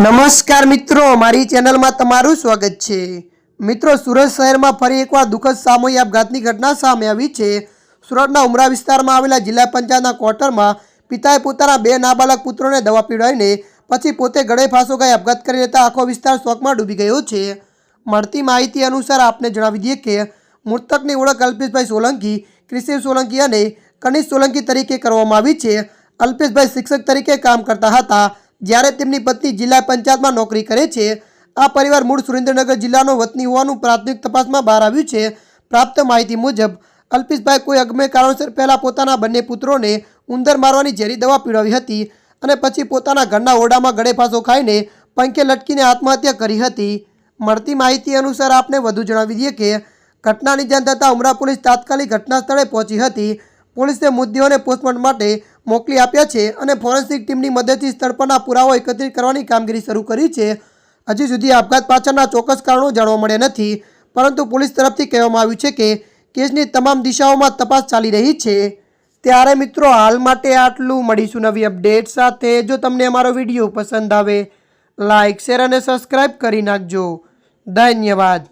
નમસ્કાર મિત્રો મારી ચેનલમાં તમારું સ્વાગત છે. મિત્રો, સુરત શહેરમાં ફરી એકવાર દુઃખદ સામૂહિક આપઘાતની ઘટના સામે આવી છે. સુરતના ઉમરા વિસ્તારમાં આવેલા જિલ્લા પંચાયતના ક્વાર્ટરમાં પિતાએ પોતાના બે નાબાલક પુત્રોને દવા પીવડાવીને પછી પોતે ગળે ફાંસો ગઈ આપઘાત કરી લેતા આખો વિસ્તાર શોકમાં ડૂબી ગયો છે. મળતી માહિતી અનુસાર આપને જણાવી દઈએ કે મૃતકની ઓળખ અલ્પેશભાઈ સોલંકી ક્રિશિવ સોલંકી અને કનિષ સોલંકી તરીકે કરવામાં આવી છે. અલ્પેશભાઈ શિક્ષક તરીકે કામ કરતા હતા. જ્યારે તેમની પત્ની જિલ્લા પંચાયતમાં નોકરી કરે છે, આ પરિવાર મૂળ સુરેન્દ્રનગર જિલ્લાનો વતની હોવાનું પ્રાથમિક તપાસમાં બહાર આવ્યું છે. પ્રાપ્ત માહિતી મુજબ, અલ્પેશભાઈ કોઈ અગમ્ય કારણોસર પહેલાં પોતાના બંને પુત્રોને ઉંદર મારવાની ઝેરી દવા પીવડાવી હતી અને પછી પોતાના ઘરના ઓરડામાં ગળે ફાંસો ખાઈને પંખે લટકીને આત્મહત્યા કરી હતી. મળતી માહિતી અનુસાર આપને વધુ જણાવી દઈએ કે, ઘટનાની જાણ થતાં ઉમરા પોલીસ તાત્કાલિક ઘટના સ્થળે પહોંચી હતી. પોલીસે મુદ્દીઓને પોસ્ટમોર્ટમ માટે મોકલી આપ્યા છે અને ફોરેન્સિક ટીમની મદદથી સ્થળ પરના પુરાવો એકત્રિત કરવાની કામગીરી શરૂ કરી છે. હજી સુધી આપઘાત પાછળના ચોક્કસ કારણો જાણવા મળ્યા નથી, પરંતુ પોલીસ તરફથી કહેવામાં આવ્યું છે કે કેસની તમામ દિશાઓમાં તપાસ ચાલી રહી છે. ત્યારે મિત્રો, હાલ માટે આટલું. મળીશું નવી અપડેટ સાથે. જો તમને અમારો વીડિયો પસંદ આવે લાઇક શેર અને સબસ્ક્રાઈબ કરી નાખજો. ધન્યવાદ.